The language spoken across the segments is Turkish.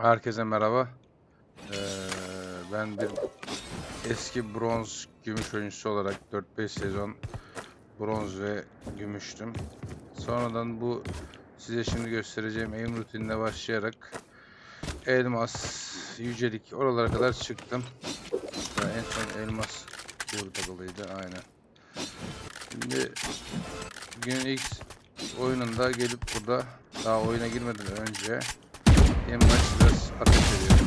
Herkese merhaba. Ee, ben bir eski bronz gümüş oyuncusu olarak 4-5 sezon bronz ve gümüştüm. Sonradan bu size şimdi göstereceğim aim rutinine başlayarak elmas, yücelik oralara kadar çıktım. Hatta en son elmas burada doluydu aynen. Şimdi günün ilk oyununda gelip burada daha oyuna girmeden önce en baş biraz ateş ediyorum.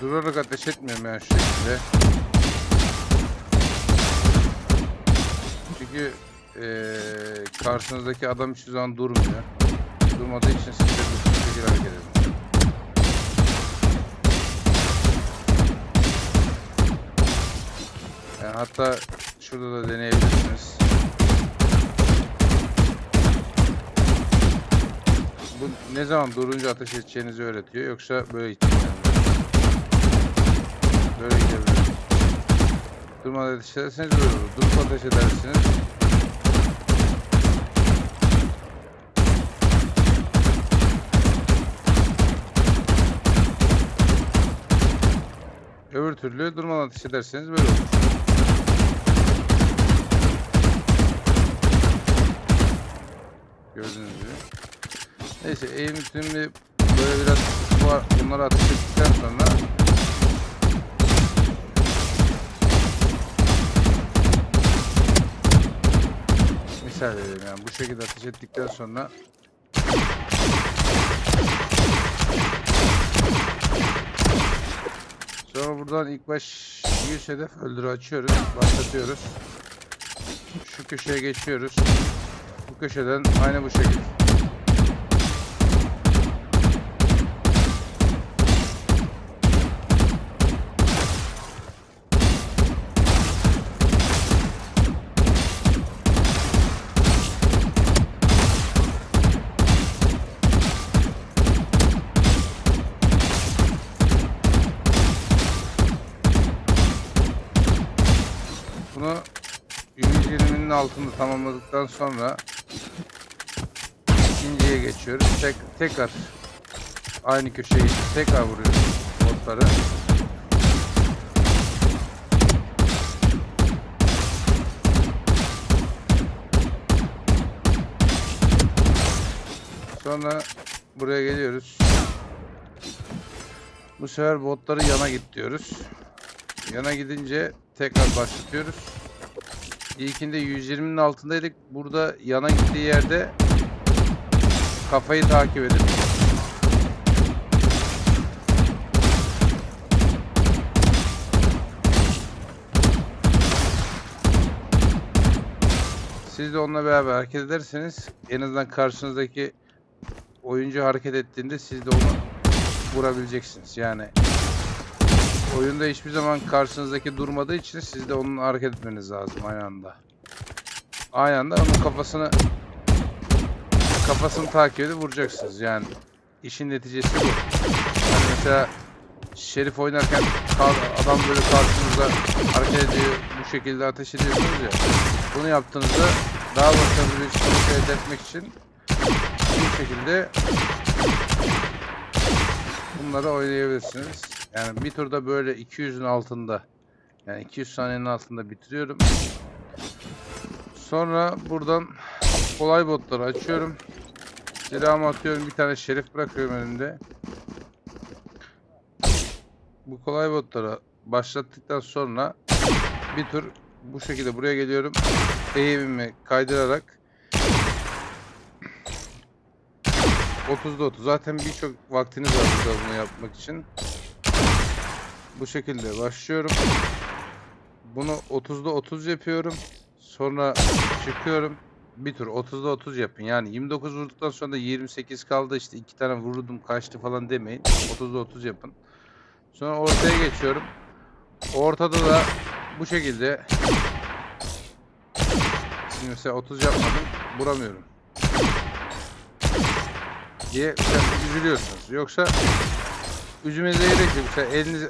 Durarak ateş etmiyorum yani şu şekilde. Çünkü eee karşınızdaki adam hiçbir zaman durmuyor. Durmadığı için siz de bu şekilde hareket edin. Yani hatta şurada da deneyebilirsiniz. Bu ne zaman durunca ateş edeceğinizi öğretiyor yoksa böyle gideceksiniz. Böyle gidebilir. Durmadan ateş ederseniz böyle olur. Durup ateş edersiniz. Öbür türlü durmadan ateş ederseniz böyle olur. Gördüğünüz gibi. Neyse eğim üstünü böyle biraz bu- bunları ateş ettikten sonra misal verelim yani bu şekilde ateş ettikten sonra Sonra buradan ilk baş 100 hedef öldürü açıyoruz. Başlatıyoruz. Şu köşeye geçiyoruz. Köşeden aynı bu şekilde. Bunu 120'nin altında tamamladıktan sonra ikinciye geçiyoruz. Tek, tekrar aynı köşeye geçip tekrar vuruyoruz botları. Sonra buraya geliyoruz. Bu sefer botları yana git diyoruz. Yana gidince tekrar başlatıyoruz. İlkinde 120'nin altındaydık. Burada yana gittiği yerde kafayı takip edip siz de onunla beraber hareket ederseniz en azından karşınızdaki oyuncu hareket ettiğinde siz de onu vurabileceksiniz. Yani Oyunda hiçbir zaman karşınızdaki durmadığı için siz de onun hareket etmeniz lazım aynı anda. Aynı anda onun kafasını kafasını takip edip vuracaksınız yani. işin neticesi bu. Hani mesela Şerif oynarken adam böyle karşınıza hareket ediyor, bu şekilde ateş ediyorsunuz ya. Bunu yaptığınızda daha başarılı bir sonuç elde etmek için bu şekilde bunları oynayabilirsiniz. Yani bir turda böyle 200'ün altında yani 200 saniyenin altında bitiriyorum. Sonra buradan kolay botları açıyorum. Silahımı atıyorum. Bir tane şerif bırakıyorum elimde. Bu kolay botları başlattıktan sonra bir tur bu şekilde buraya geliyorum. Eğimimi kaydırarak 30'da 30. Zaten birçok vaktiniz var bunu yapmak için. Bu şekilde başlıyorum. Bunu 30'da 30 yapıyorum. Sonra çıkıyorum. Bir tur 30'da 30 yapın. Yani 29 vurduktan sonra da 28 kaldı işte iki tane vurdum kaçtı falan demeyin. 30'da 30 yapın. Sonra ortaya geçiyorum. Ortada da bu şekilde Şimdi mesela 30 yapmadım. Vuramıyorum. Diye üzülüyorsunuz. Yoksa üzülmenize gerek yok. Mesela eliniz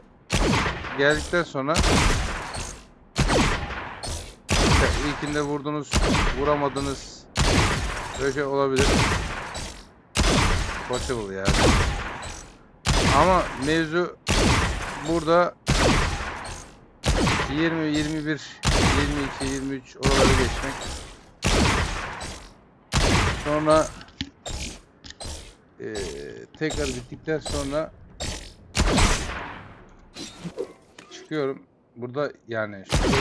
geldikten sonra işte ilkinde vurdunuz, vuramadınız. Böyle şey olabilir. Possible yani. Ama mevzu burada 20, 21, 22, 23 oraları geçmek. Sonra eee, tekrar bittikten sonra çıkıyorum. Burada yani şurada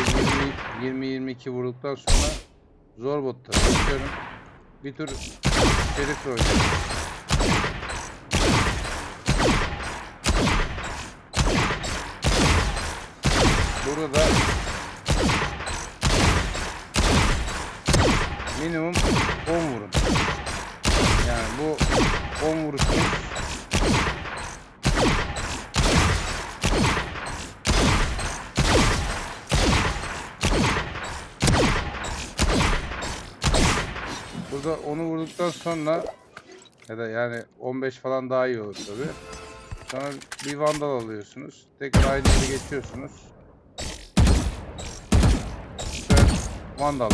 20 20 22 vurduktan sonra zor botta geçiyorum. Bir tur şerif oynuyorum. Burada minimum 10 vurun. Yani bu 10 vuruşunuz Burada onu vurduktan sonra ya da yani 15 falan daha iyi olur tabi. Sonra bir vandal alıyorsunuz. Tekrar aynı yere geçiyorsunuz. Ve vandal.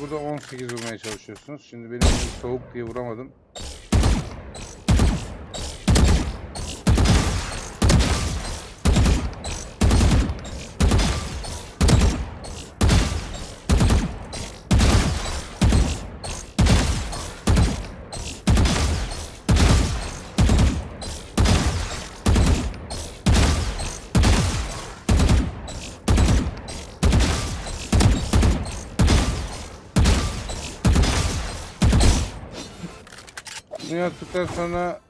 Burada 18 vurmaya çalışıyorsunuz. Şimdi benim soğuk diye vuramadım. Yaptıktan sonra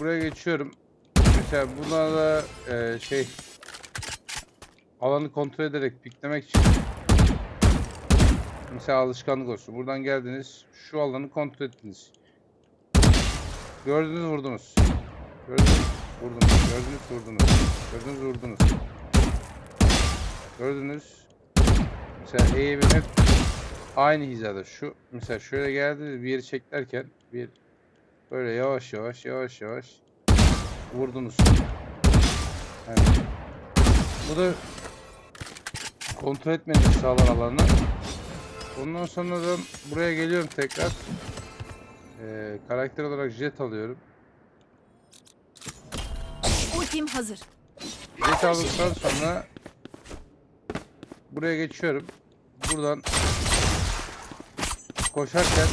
buraya geçiyorum. Mesela buna da e, şey alanı kontrol ederek piklemek için mesela alışkanlık olsun. Buradan geldiniz. Şu alanı kontrol ettiniz. Gördünüz vurdunuz. Gördünüz vurdunuz. Gördünüz vurdunuz. Gördünüz vurdunuz. Gördünüz. Mesela eğimim hep aynı hizada. Şu mesela şöyle geldi bir yeri çeklerken bir böyle yavaş yavaş yavaş yavaş vurdunuz. Yani bu da kontrol etmenizi sağlar alanı. Ondan sonra da buraya geliyorum tekrar. Ee, karakter olarak jet alıyorum. Ultim hazır. Jet aldıktan sonra buraya geçiyorum. Buradan koşarken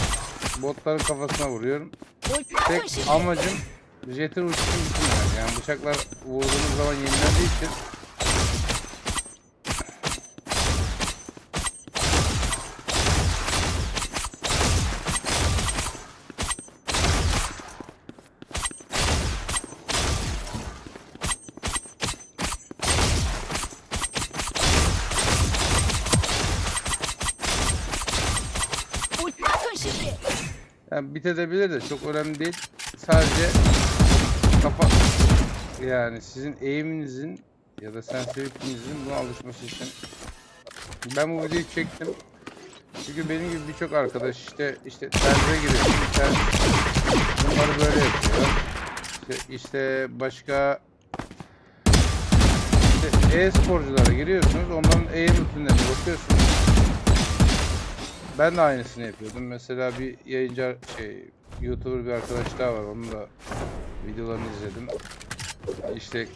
botların kafasına vuruyorum. Tek amacım jetin uçuşunu bitirmek. Yani bıçaklar vurduğunuz zaman yenilendiği için Ultim taşıyıcı. Yani bitebilir de çok önemli değil. Sadece kafa yani sizin eğiminizin ya da sensitivitinizin buna alışması için ben bu videoyu çektim. Çünkü benim gibi birçok arkadaş işte işte terze giriyor. Ters bunları böyle yapıyor. İşte, işte başka işte e-sporculara giriyorsunuz. Onların eğim rutinlerine bakıyorsunuz. Ben de aynısını yapıyordum. Mesela bir yayıncı şey YouTuber bir arkadaş daha var. Onun da videolarını izledim. İşte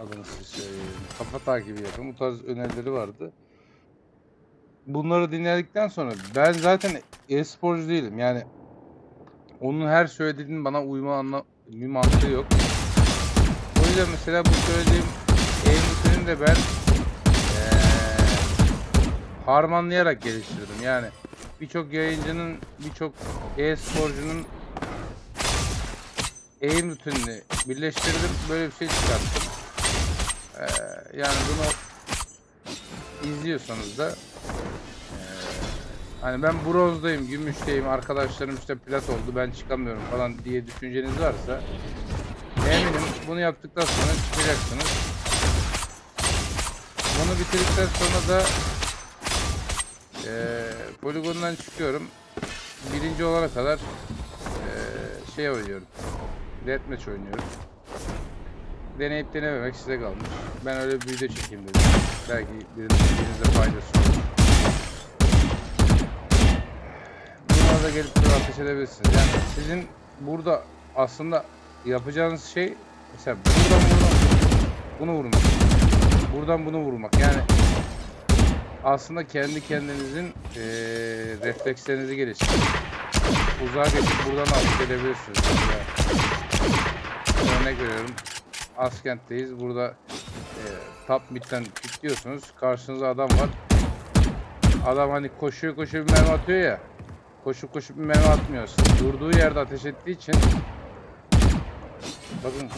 adını siz söyleyin. Kafa takibi yapın. Bu tarz önerileri vardı. Bunları dinledikten sonra ben zaten e-sporcu değilim. Yani onun her söylediğinin bana uyma anla bir mantığı yok. O yüzden mesela bu söylediğim rutinini de ben harmanlayarak geliştirdim. Yani birçok yayıncının, birçok e-sporcunun aim rutinini birleştirdim. Böyle bir şey çıkarttım. Ee, yani bunu izliyorsanız da ee, hani ben bronzdayım, gümüşteyim, arkadaşlarım işte plat oldu ben çıkamıyorum falan diye düşünceniz varsa eminim bunu yaptıktan sonra çıkacaksınız. Bunu bitirdikten sonra da ee, poligondan çıkıyorum. Birinci olana kadar ee, şey oynuyorum. Deathmatch oynuyorum. Deneyip denememek size kalmış. Ben öyle bir video çekeyim dedim. Belki birinize faydası olur. Buna da gelip burada ateş edebilirsiniz. Yani sizin burada aslında yapacağınız şey mesela buradan buradan bunu vurmak. Buradan bunu vurmak. Yani aslında kendi kendinizin eee reflekslerinizi geliştirin. Uzağa geçip buradan ateş edebilirsiniz. Mesela örnek veriyorum. Askent'teyiz. Burada e, top mid'den kilitliyorsunuz. Karşınızda adam var. Adam hani koşuyor koşuyor bir mermi atıyor ya. Koşup koşup bir mermi atmıyor. Durduğu yerde ateş ettiği için Bakın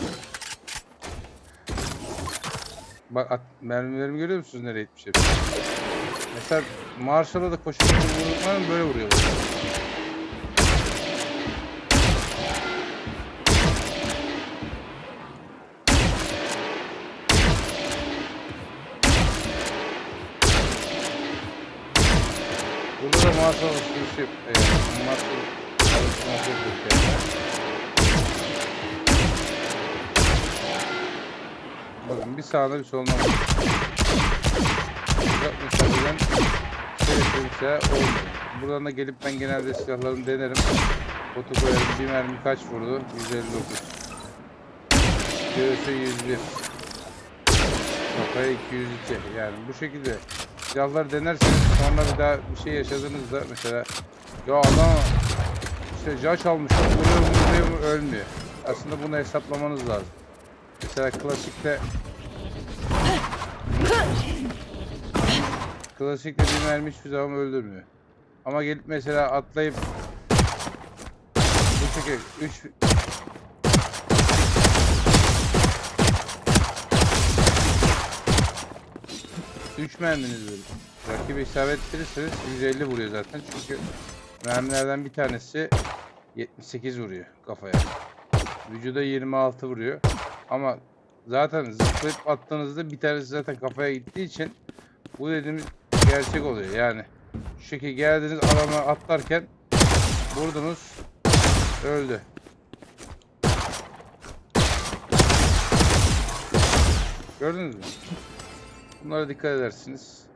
Bak at, mermilerimi görüyor musunuz nereye gitmiş hepsi? Mesela Marshall'a da koşup vururken böyle vuruyorlar. Burada da Marshall alışverişi e, Marshall alışverişi yapıyor. Bakın bir sağda bir solda var. Uzak mesafeden seyrettiğimse olmuyor. Buradan da gelip ben genelde silahlarımı denerim. Botu koyarım. Bir mermi kaç vurdu? 159. Göğüse 101. Kafaya 202. Yani bu şekilde silahlar denerseniz sonra bir daha bir şey yaşadığınızda mesela ya adam işte caç almış vuruyor vuruyor ölmüyor. Aslında bunu hesaplamanız lazım. Mesela klasikte klasikte bir mermi hiçbir zaman öldürmüyor. Ama gelip mesela atlayıp bu şekilde 3 3 merminiz böyle. Rakibi isabet ettirirseniz 150 vuruyor zaten çünkü mermilerden bir tanesi 78 vuruyor kafaya. Vücuda 26 vuruyor. Ama zaten zıplayıp attığınızda bir tanesi zaten kafaya gittiği için bu dediğimiz gerçek oluyor. Yani şu şekilde geldiniz alana atlarken vurdunuz öldü. Gördünüz mü? Bunlara dikkat edersiniz.